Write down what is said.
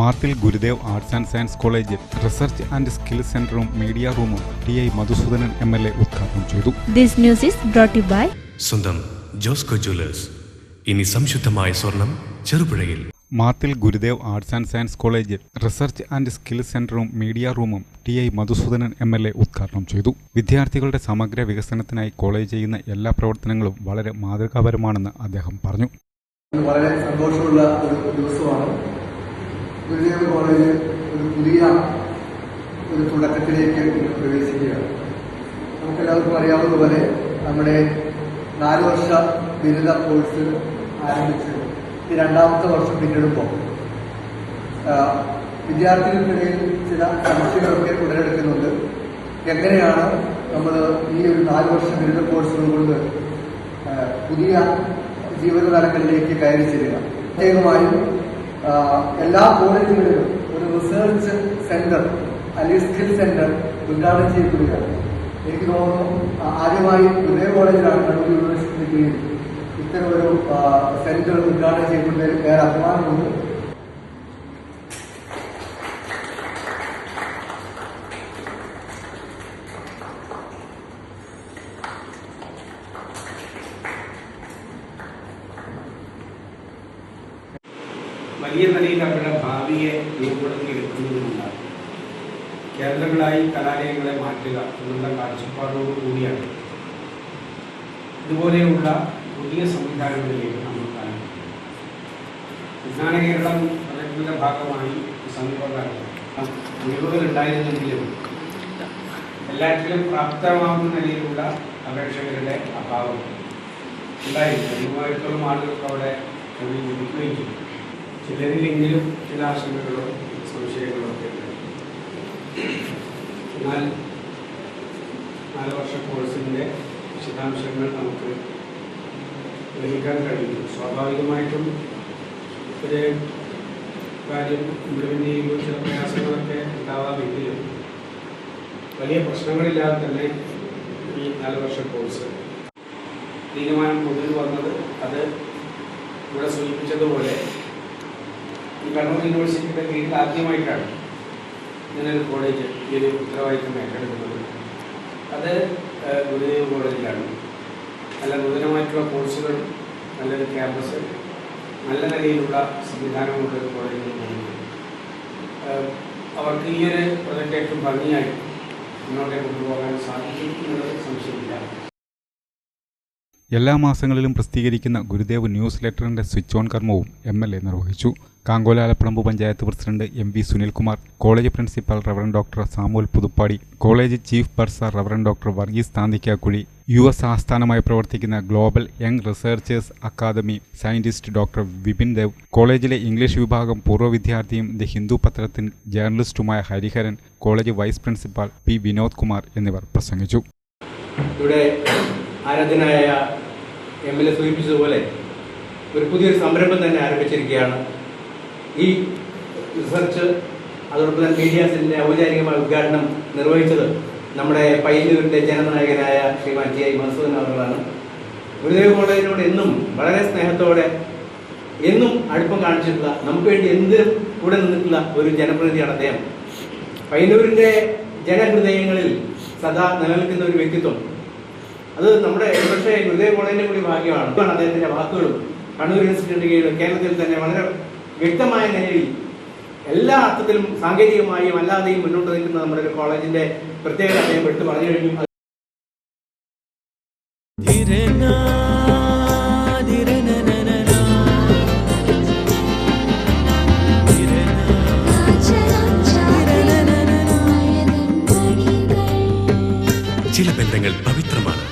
Mathil Gurudev arts and science കോളേജിൽ research and skill സെന്ററും media റൂമും T I Madhusoodanan M L A ഉദ്ഘാടനം ചെയ്തു. This news is brought to by സ്വന്തം Josco Jewellers. ഇനി സംശുദ്ധമായ സ്വർണം ചെറുപുഴയിൽ. Mathil Gurudev arts and science കോളേജിൽ റിസർച്ച് ആൻഡ് സ്കിൽ സെന്ററും മീഡിയ റൂമും T I Madhusoodanan M L A ഉദ്ഘാടനം ചെയ്തു. വിദ്യാർത്ഥികളുടെ സമഗ്ര വികസനത്തിനായി കോളേജ് ചെയ്യുന്ന എല്ലാ പ്രവർത്തനങ്ങളും വളരെ മാതൃകാപരമാണെന്ന് അദ്ദേഹം പറഞ്ഞു. വളരെ സന്തോഷമുള്ള ഒരു ദിവസമാണ്. ഗുരുദേവ് കോളേജ് ഒരു പുതിയ ഒരു തുടക്കത്തിലേക്ക് പ്രവേശിക്കുകയാണ് നമുക്കെല്ലാവർക്കും അറിയാവുന്നതുപോലെ നമ്മുടെ നാല് വർഷ ബിരുദ കോഴ്സ് ആരംഭിച്ച്. ഈ രണ്ടാമത്തെ വർഷം പിന്നിടുമ്പോൾ വിദ്യാർത്ഥികൾക്കിടയിൽ ചില സംശയങ്ങളൊക്കെ ഉടലെടുക്കുന്നുണ്ട്. എങ്ങനെയാണ് നമ്മൾ ഈ ഒരു നാല് വർഷ ബിരുദ കോഴ്സുകൾ കൊണ്ട് പുതിയ ജീവിത തലങ്ങളിലേക്ക് കയറി ചെല്ലുക? പ്രത്യേകമായും എല്ലാ കോളേജുകളിലും ഒരു റിസർച്ച് സെന്റർ അല്ലെങ്കിൽ സ്കിൽ സെന്റർ ഉദ്ഘാടനം ചെയ്യപ്പെടുകയാണ്. എനിക്ക് തോന്നുന്നു ആദ്യമായി ഉദയ കോളേജിലാണ് കണ്ണൂർ യൂണിവേഴ്സിറ്റിക്ക് കീഴിൽ ഇത്തരം ഒരു സെന്റർ ഉദ്ഘാടനം ചെയ്യപ്പെടുന്നതിൽ ഏറെ അഭിമാനമുണ്ട് വലിയ നിലയിൽ അവരുടെ ഭാവിയെ രൂപപ്പെടുത്തിയെടുക്കുന്നതിനുണ്ടാകും കേന്ദ്രങ്ങളായി കലാലയങ്ങളെ മാറ്റുക എന്നുള്ള കാഴ്ചപ്പാടോടു കൂടിയാണ്. ഇതുപോലെയുള്ള പുതിയ സംവിധാനങ്ങളിലേക്ക് നമ്മൾ കാണുന്നത് വിജ്ഞാന കേരളം പ്രകൃതിയുടെ ഭാഗമായി സമീപകാലത്ത് ഒഴിവുകളുണ്ടായിരുന്നെങ്കിലും എല്ലാറ്റിലും പ്രാപ്തമാകുന്ന നിലയിലുള്ള അപേക്ഷകരുടെ അഭാവം. ഉണ്ടായിരുന്നു മൂവായിരത്തോളം ആളുകൾക്ക് അവിടെ തൊഴിൽ ലഭിക്കുകയും ചെയ്തു. ചിലരിലെങ്കിലും ചില ആശങ്കകളോ സംശയങ്ങളോ ഒക്കെ എന്നാൽ നാല് വർഷ കോഴ്സിന്റെ വിശദാംശങ്ങൾ നമുക്ക് ഗ്രഹിക്കാൻ കഴിയും. സ്വാഭാവികമായിട്ടും ഒരു കാര്യം ഇംപ്ലിമെന്റ് ചെയ്യുമ്പോൾ ചില പ്രയാസങ്ങളൊക്കെ ഉണ്ടാവാമെങ്കിലും വലിയ പ്രശ്നങ്ങളില്ലാതെ തന്നെ ഈ നാല് വർഷ കോഴ്സ് തീരുമാനം കൊണ്ടുവന്നത് വന്നത് അത് ഇവിടെ സൂചിപ്പിച്ചതുപോലെ കണ്ണൂർ യൂണിവേഴ്സിറ്റിയുടെ കീഴിൽ ആദ്യമായിട്ടാണ് ഇങ്ങനൊരു കോളേജ് ഈ ഒരു ഉത്തരവാദിത്തം ഏറ്റെടുക്കുന്നത്. അത് ഗുരുദേവ് കോളേജിലാണ്. നല്ല നൂതനമായിട്ടുള്ള കോഴ്സുകൾ നല്ലൊരു ക്യാമ്പസ് നല്ല നിലയിലുള്ള സംവിധാനമുള്ള ഒരു കോളേജിൽ പോകുന്നത് അവർക്ക് ഈ ഒരു പ്രൊജക്റ്റ് ഏറ്റവും ഭംഗിയായി മുന്നോട്ടേക്ക് കൊണ്ടുപോകാൻ സാധിക്കും എന്നുള്ളത് സംശയമില്ല. എല്ലാ മാസങ്ങളിലും പ്രസിദ്ധീകരിക്കുന്ന ഗുരുദേവ് ന്യൂസ് ലെറ്ററിന്റെ സ്വിച്ച് ഓൺ കർമ്മവും എം എൽ എ നിർവഹിച്ചു. Kankolalappadamba panchayat president M V Sunilkumar college principal reverend doctor Samuel Puthuppady college chief bursar reverend doctor Varghese Thanthikkakuzhi U S ആസ്ഥാനമായി പ്രവർത്തിക്കുന്ന global young researchers academy scientist doctor Vipin Dev കോളേജിലെ English വിഭാഗം പൂർവ വിദ്യാർത്ഥിയും the Hindu പത്രത്തിൻ ജേർണലിസ്റ്റുമായ Hariharan college vice principal P Vinod Kumar എന്നിവർ പ്രസംഗിച്ചു. ഇവിടെ ആരാധനായ എം എൽ എ സൂചിപ്പിച്ചതുപോലെ ഒരു പുതിയൊരു സംരംഭം തന്നെ ആരംഭിച്ചിരിക്കുകയാണ്. ഈ റിസർച്ച് അതോടൊപ്പം തന്നെ മീഡിയാസിന്റെ ഔപചാരികമായ ഉദ്ഘാടനം നിർവഹിച്ചത് നമ്മുടെ പയ്യന്നൂരിന്റെ ജനനായകനായ ശ്രീമാൻ ടി ഐ മസൂദൻ അവர்களാണ് ഗുരുദേവ് കോളേജിനോട് എന്നും വളരെ സ്നേഹത്തോടെ എന്നും അടുപ്പം കാണിച്ചിട്ടുള്ള നമുക്ക് വേണ്ടി എന്ത് കൂടെ നിന്നിട്ടുള്ള ഒരു ജനപ്രതിനിധിയാണ് അദ്ദേഹം. പയ്യന്നൂരിന്റെ ജനഹൃദയങ്ങളിൽ സദാ നിലനിൽക്കുന്ന ഒരു വ്യക്തിത്വം അത് നമ്മുടെ പക്ഷേ ഗുരുദേവ് കോളേജിന്റെ കൂടി ഭാഗ്യമാണ്. അദ്ദേഹത്തിന്റെ വാക്കുകളും. കണ്ണൂർ യൂണിവേഴ്സിറ്റിയുടെ കേരളത്തിൽ തന്നെ വളരെ വ്യക്തമായ നിലയിൽ എല്ലാ അർത്ഥത്തിലും സാങ്കേതികമായും അല്ലാതെയും മുന്നോട്ട് നിൽക്കുന്ന നമ്മുടെ ഒരു കോളേജിന്റെ പ്രത്യേകത അദ്ദേഹം എടുത്തു പറഞ്ഞു കഴിഞ്ഞു. ചില ബന്ധങ്ങൾ പവിത്രമാണ്.